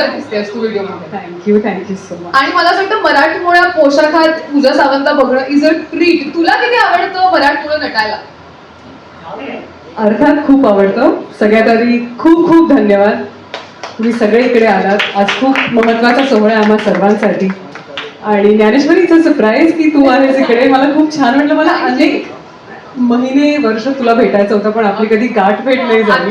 सुंदर दिसतेस तू व्हिडिओमध्ये. Thank you thank you so much आणि मला असं वाटतं मराठमोळ्या पोशाखात पूजा सावंत बघणं इज अ ट्रीट तुला किती आवडतं मराठमोळं नटायला? अर्थात खूप आवडतं. सगळ्यात आधी खूप खूप धन्यवाद. तुम्ही सगळे इकडे आलात. आज खूप महत्त्वाचा सोहळा आहे आम्हा सर्वांसाठी. आणि ज्ञानेश्वरीचं सरप्राईज की तू आहेस इकडे. मला खूप छान वाटलं. मला अनेक महिने वर्ष तुला भेटायचं होतं पण आपली कधी गाठ भेट नाही झाली.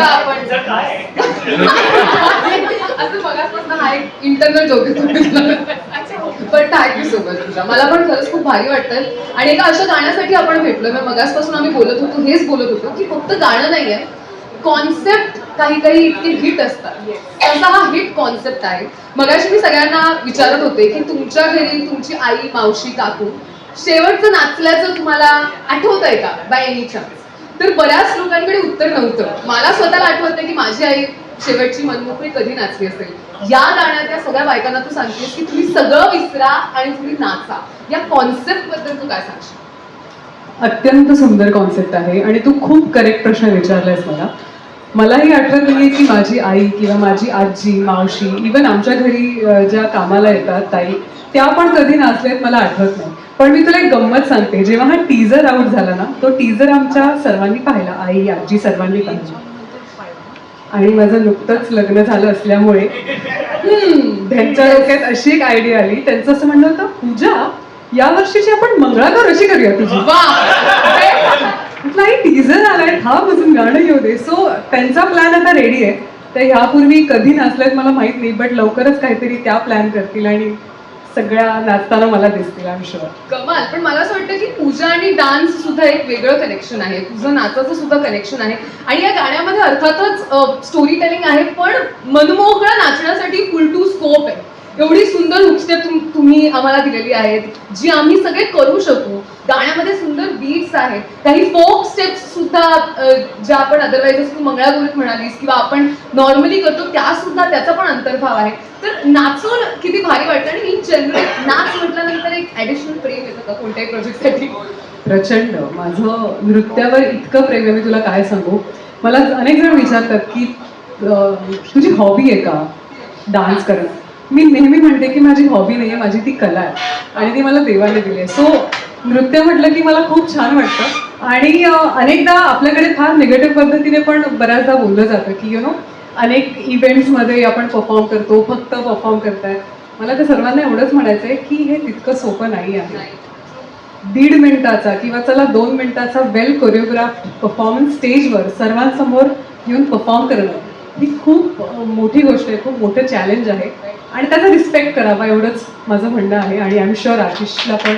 बघापासून हा एक इंटरनल जोक पण थँक्यू सो मच तुझा. मला पण खरंच खूप भारी वाटतं आणि एका अशा गाण्यासाठी आपण भेटलो मग मगासपासून आम्ही बोलत होतो हेच बोलत होतो की फक्त गाणं नाहीये. कॉन्सेप्ट काही काही इतके हिट असतात. तसा हा हिट कॉन्सेप्ट आहे. मगाशी मी सगळ्यांना विचारत होते की तुमच्या घरी तुमची आई मावशी काकू शेवटचं नाचल्याचं तुम्हाला आठवत आहे का? बाय एनी चान्स तर बऱ्याच लोकांकडे उत्तर नव्हतं. मला स्वतःला आठवत की माझी आई शेवटची मनमोकळी कधी नाचली असेल? या गाण्यात सगळ्या बायकांना तू सांगतेस की तुम्ही सगळं विसरा आणि तुम्ही नाचा. या कॉन्सेप्टबद्दल तू काय सांगशील? अत्यंत सुंदर कॉन्सेप्ट आहे आणि तू खूप करेक्ट प्रश्न विचारलायस मला. मलाही आठवत नाही की माझी आई किंवा माझी आजी मावशी इवन आमच्या घरी ज्या कामाला येतात ताई त्या पण कधी नाचलेत मला आठवत नाही. पण मी तुला एक गंमत सांगते. जेव्हा हा टीजर आउट झाला ना तो टीजर आमच्या सर्वांनी पाहिला आई आजी सर्वांनी पाहिला. आणि माझं नुकतंच लग्न झालं असल्यामुळे त्यांच्या डोक्यात अशी एक आयडिया आली. त्यांचं असं म्हणणं होतं पूजा या वर्षीची आपण मंगळागौर अशी करूया तुझी. आई टीजर आलाय हा अजून गाणं येऊ दे. सो त्यांचा प्लॅन आता रेडी आहे. तर ह्यापूर्वी कधी नाचल्यात मला माहीत नाही बट लवकरच काहीतरी त्या प्लॅन करतील आणि सगळ्या नाचताना मला दिसतील आय शुअर कमाल. पण मला असं वाटतं की पूजा आणि डान्स सुद्धा एक वेगळं कनेक्शन आहे. तुझं नाचाचं सुद्धा कनेक्शन आहे. आणि या गाण्यामध्ये अर्थातच स्टोरी टेलिंग आहे पण मनमोकळं नाचण्यासाठी फुल टू स्कोप आहे. एवढी सुंदर हुकस्टेप तुम्ही आम्हाला दिलेली आहेत जी आम्ही सगळे करू शकू. गाण्यामध्ये सुंदर बीट्स आहेत. काही फोक स्टेप्स सुद्धा ज्या आपण अदरवाईज तू मंगळागौरीत म्हणालीस किंवा आपण नॉर्मली करतो त्या सुद्धा त्याचा पण अंतर्भाव आहे. तर नाचून किती भारी वाटतं आणि इन जनरल नाच म्हटल्यानंतर एक ऍडिशनल प्रेम येतं का कोणत्याही प्रोजेक्टसाठी प्रचंड. माझं नृत्यावर इतकं प्रेम आहे मी तुला काय सांगू? मला अनेक जण विचारतात की तुझी हॉबी आहे का? डान्स करणं मी नेहमी म्हणते की माझी हॉबी नाही आहे माझी ती कला आहे. आणि ती मला देवाने दिली आहे. सो नृत्य म्हटलं की मला खूप छान वाटतं. आणि अनेकदा आपल्याकडे फार निगेटिव्ह पद्धतीने पण बऱ्याचदा बोललं जातं की यु नो अनेक इव्हेंट्समध्ये आपण परफॉर्म करतो फक्त परफॉर्म करतायत मला तर सर्वांना एवढंच म्हणायचं आहे की हे तितकं सोपं नाही आहे. दीड मिनिटाचा किंवा चला दोन मिनिटाचा वेल कोरिओग्राफ परफॉर्मन्स स्टेजवर सर्वांसमोर येऊन परफॉर्म करणं ही खूप मोठी गोष्ट आहे खूप मोठं चॅलेंज आहे. आणि त्याचा रिस्पेक्ट करावा एवढंच माझं म्हणणं आहे. आणि आय एम शुअर आशिषला पण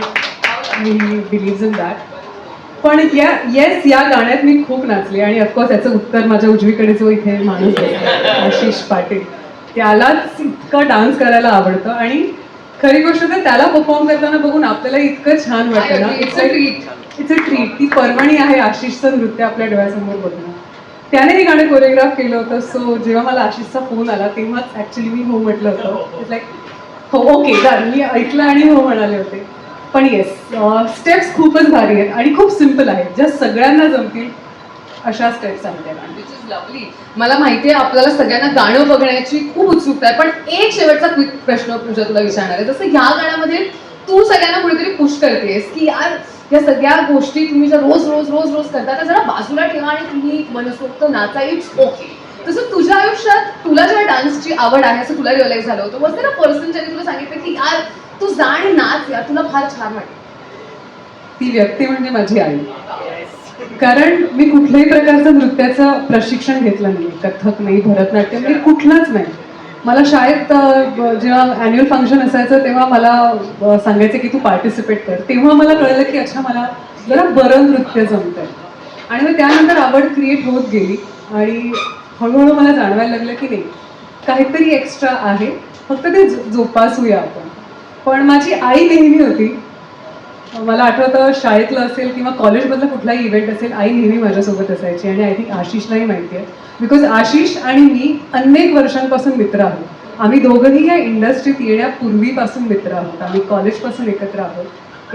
मी बिलीव्ह इन दॅट पण या येस या गाण्यात मी खूप नाचले. आणि ऑफकोर्स याचं उत्तर माझ्या उजवीकडे जो इथे माणूस आहे आशिष पाटील त्यालाच इतकं डान्स करायला आवडतं. आणि खरी गोष्ट तर त्याला परफॉर्म करताना बघून आपल्याला इतकं छान वाटतं ना. It's a treat it's a treat ती पर्वणी आहे आशिषचं नृत्य आपल्या डोळ्यासमोर बघणं. त्याने हे गाणं कोरिओग्राफ केलं होतं. सो जेव्हा मला आशिषचा फोन आला तेव्हाच ऍक्च्युली मी हो म्हटलं होतं. लाईक हो ओके डन मी ऐकलं आणि हो म्हणाले होते. पण येस स्टेप्स खूपच भारी आहेत आणि खूप सिंपल आहेत. ज्या सगळ्यांना जमतील अशा स्टेप्स आहेत त्या गाण्यात. Which मला माहितीये आपल्याला सगळ्यांना गाणं बघण्याची खूप उत्सुकता आहे. पण एक शेवटचा क्विक प्रश्न तुझ्या तुला विचारणार आहे. जसं ह्या गाण्यामध्ये तू सगळ्यांना कुठेतरी पुश करतेस की यार या सगळ्या गोष्टी तुम्ही जर रोज रोज रोज रोज करता त्या जरा बाजूला ठेवा आणि तुम्ही मनसोक्त नाचा इट्स ओके तसं तुझ्या आयुष्यात तुला ज्या डान्सची आवड आहे असं तुला रिअलाइज झालं होतं वॉज ना पर्सन ज्याने तुला सांगितलं की यार तू जा आणि नाच यार तुला फार छान वाटेल. ती व्यक्ती म्हणजे माझी आई. कारण मी कुठल्याही प्रकारचं नृत्याचं प्रशिक्षण घेतलं नाही कथक नाही भरतनाट्यम हे कुठलंच नाही. मला शाळेत जेव्हा अॅन्युअल फंक्शन असायचं तेव्हा मला सांगायचं की तू पार्टिसिपेट कर. तेव्हा मला कळलं की अच्छा मला जरा बरं नृत्य जमतंय. आणि मग त्यानंतर आवड क्रिएट होत गेली. आणि हळूहळू मला जाणवायला लागलं की नाही काहीतरी एक्स्ट्रा आहे. फक्त ते जो- जोपासूया आपण. पण माझी आई नेहमी होती मला आठवतं शाळेतलं असेल किंवा कॉलेजमधलं कुठलाही इव्हेंट असेल आई नेहमी माझ्यासोबत असायची आणि आय थिंक आशिषलाही माहिती आहे. बिकॉज आशिष आणि मी अनेक वर्षांपासून मित्र आहोत. आम्ही दोघंही या इंडस्ट्रीत येण्यापूर्वीपासून मित्र आहोत. आम्ही कॉलेजपासून एकत्र आहोत.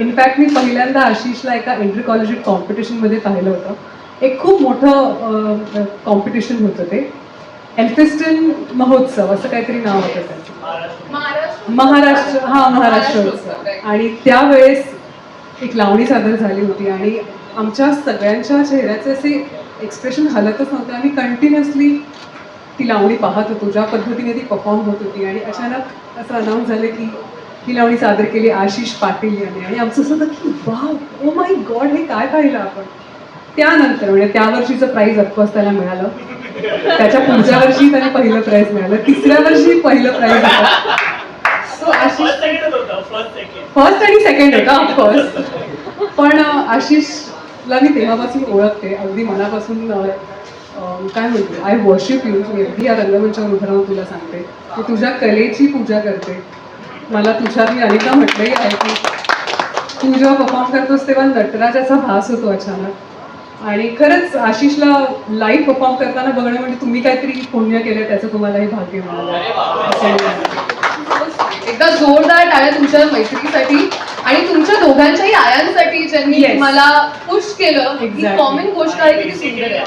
इनफॅक्ट मी पहिल्यांदा आशिषला एका इंटर कॉलेजिएट कॉम्पिटिशनमध्ये पाहिलं होतं. एक खूप मोठं कॉम्पिटिशन होतं ते. एल्फिस्टन महोत्सव असं काहीतरी नाव होतं त्याचं. महाराष्ट्र. हा महाराष्ट्र उत्सव. आणि त्यावेळेस एक लावणी सादर झाली होती आणि आमच्या सगळ्यांच्या चेहऱ्याचे असे एक्सप्रेशन हलतच नव्हते. आम्ही कंटिन्युअसली ती लावणी पाहत होतो ज्या पद्धतीने ती परफॉर्म होत होती. आणि अचानक असं अनाऊन्स झालं की ही लावणी सादर केली आशिष पाटील यांनी. आणि आमचं असं होतं की वा ओ माय गॉड हे काय पाहिलं आपण? त्यानंतर म्हणजे त्या वर्षीचं प्राईज ऑफकोर्स त्याला मिळालं. त्याच्या पुढच्या वर्षी त्याला पहिलं प्राईज मिळालं. तिसऱ्या वर्षी पहिलं प्राईज होतं. आशिष फर्स्ट आणि सेकंड होता ऑफकोर्स पण आशिषला मी तेव्हापासून ओळखते. अगदी मनापासून काय म्हणते आय वर्शिप यू मी अगदी या रंगमंचावर उभं राहून तुला सांगते. की तुझ्या कलेची पूजा करते. मला तुझ्यात मी अनेकदा म्हटलंही आहे की तू जेव्हा परफॉर्म करतोस तेव्हा नटराजाचा भास होतो अचानक. आणि खरंच आशिषला लाईव्ह परफॉर्म करताना बघणं म्हणजे तुम्ही काहीतरी पुण्य केलं त्याचं तुम्हालाही भाग्य मिळालं. मी. एकदा जोरदार टाळ्या तुमच्या मैत्रिणीसाठी आणि तुमच्या दोघांच्याही आयांसाठी ज्यांनी Yes. मला पुश केलं ही Exactly. कॉमन गोष्ट आहे किती सुंदर आहे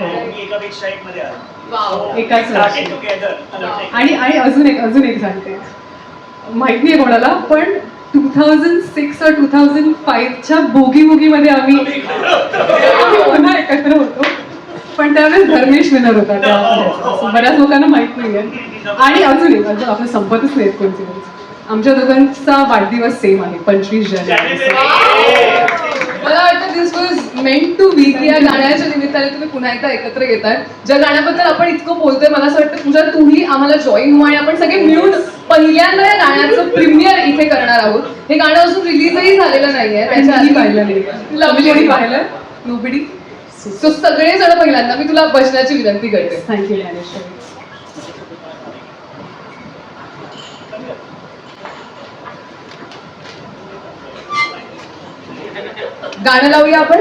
हो. Wow. एकाच वर्षी. आणि आणि अजून एक अजून एक सांगते माहीत नाही कोणाला पण टू थाउजंड सिक्स और टू थाउजंड फाईव्हच्या बोगी बोगीमध्ये आम्ही आम्ही पुन्हा एकत्र होतो पण त्यावेळेस धर्मेश विनर होता त्या बऱ्याच लोकांना माहीत नाहीये. आणि अजून एक अजून आपलं संपतच नाहीत कोणते आमच्या दोघांचा वाढदिवस सेम आहे पंचवीस जानेवारी. मला वाटतं this was meant to be की या गाण्याच्या निमित्ताने तुम्ही पुन्हा एकदा एकत्र येत आहे ज्या गाण्याबद्दल आपण इतकं बोलतोय मला असं वाटतं पूजा तूही आम्हाला जॉईन हो आणि आपण सगळे मिळून पहिल्यांदा या गाण्याचं प्रीमियर इथे करणार आहोत. हे गाणं अजून रिलीजही झालेलं नाहीये. त्याच्या आधी पाहिलं नाही. तुम्ही कोणी पाहिलं? नोबडी सो सगळे जण पहिल्यांदा मी तुला बसण्याची विनंती करते. Thank you Dnyaneshwari. गाणं लावूया आपण?